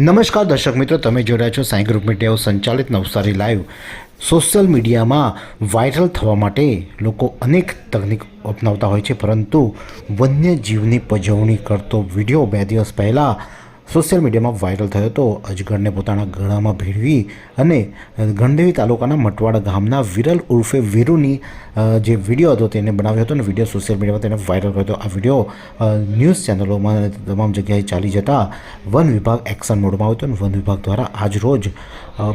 નમસ્કાર દર્શક મિત્રો, તમે જોઈ છો સાંઈ ગ્રુપ મીડિયાઓ સંચાલિત નવસારી લાઈવ. સોશિયલ મીડિયામાં વાયરલ થવા માટે લોકો અનેક તકનીક અપનાવતા હોય છે, પરંતુ વન્યજીવની પજવણી કરતો વીડિયો બે દિવસ પહેલાં સોશિયલ મીડિયામાં વાયરલ થયો હતો. અજગરને પોતાના ગળામાં ભેળવી અને ગણદેવી તાલુકાના મટવાડા ગામના વિરલ ઉર્ફે વીરુની જે વીડિયો હતો તેને બનાવ્યો હતો અને વીડિયો સોશિયલ મીડિયામાં તેને વાયરલ કર્યો હતો. આ વીડિયો ન્યૂઝ ચેનલોમાં તમામ જગ્યાએ ચાલી જતા વન વિભાગ એક્શન મોડમાં આવ્યો હતો અને વન વિભાગ દ્વારા આજ રોજ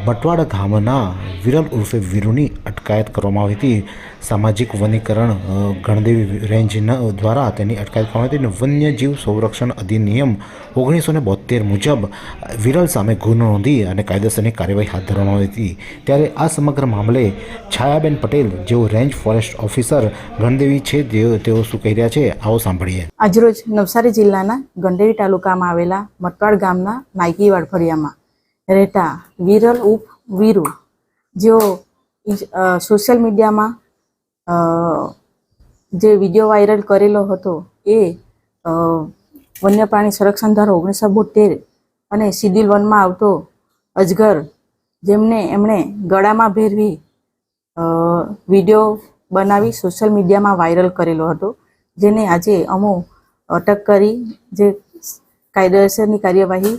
મટવાડા ગામના વિરલ ઉર્ફે વીરુની અટકાયત કરવામાં આવી હતી. સામાજિક વનીકરણ ગણદેવી રેન્જના દ્વારા તેની અટકાયત કરવામાં આવી હતી અને વન્યજીવ સંરક્ષણ અધિનિયમ ઓગણીસો ને બોતેર મુજબ વિરલ સામે ગુનો નોંધી અને કાયદેસરની કાર્યવાહી હાથ ધરવામાં હતી. ત્યારે આ સમગ્ર મામલે છાયાબેન પટેલ, જેઓ રેન્જ ફોરેસ્ટ ઓફિસર ગણદેવી છે તેઓ શું કહી રહ્યા છે, આવો સાંભળીએ. આજરોજ નવસારી જિલ્લાના ગંડેરી તાલુકામાં આવેલા મટવાડ ગામના નાયકી વાડફળિયામાં રહેતા વિરલ ઉપ વીરુ, જેઓ સોશિયલ મીડિયામાં જે વીડિયો વાયરલ કરેલો હતો, એ વન્ય પ્રાણી સંરક્ષણ ધારો ઓગણીસો બોતેર અને સિડિલ વનમાં આવતો અજગર, જેમને એમણે ગળામાં ભેરવી વીડિયો બનાવી સોશિયલ મીડિયામાં વાયરલ કરેલો હતો. જેને આજે અમો અટક કરી જે કાયદેસરની કાર્યવાહી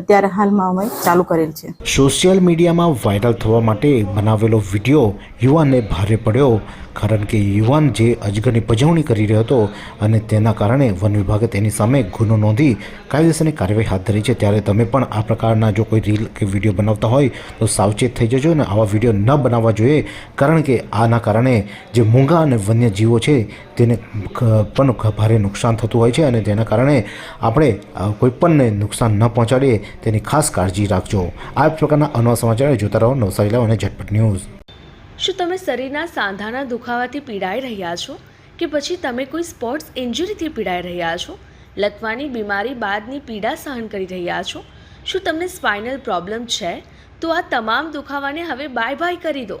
અત્યારે હાલમાં અમે ચાલુ કરેલ છે. સોશિયલ મીડિયામાં વાયરલ થવા માટે બનાવેલો વીડિયો યુવાનને ભારે પડ્યો, કારણ કે યુવાન જે અજગરની પજવણી કરી રહ્યો હતો અને તેના કારણે વન વિભાગે તેની સામે ગુનો નોંધી કાયદેસરની કાર્યવાહી હાથ ધરી છે. ત્યારે તમે પણ આ પ્રકારના જો કોઈ રીલ કે વીડિયો બનાવતા હોય, તો સાવચેત થઈ જજો અને આવા વીડિયો ન બનાવવા જોઈએ, કારણ કે આના કારણે જે મૂંગા અને વન્ય જીવો છે, તેને પણ ભારે નુકસાન થતું હોય છે અને તેના કારણે આપણે કોઈપણને નુકસાન ન પહોંચાડીએ. તેની ખાસ કાળજી રાખજો. આ પ્રકારના અનવા સમાચાર જોતા રહો નવસારી અને ઝટપટ ન્યૂઝ. શું તમે શરીરના સાંધાના દુખાવાથી પીડાઈ રહ્યા છો? કે પછી તમે કોઈ સ્પોર્ટ્સ ઇન્જરીથી પીડાઈ રહ્યા છો? લકવાની બીમારી બાદની પીડા સહન કરી રહ્યા છો? શું તમને સ્પાઇનલ પ્રોબ્લેમ છે? તો આ તમામ દુખાવાને હવે બાય બાય કરી દો.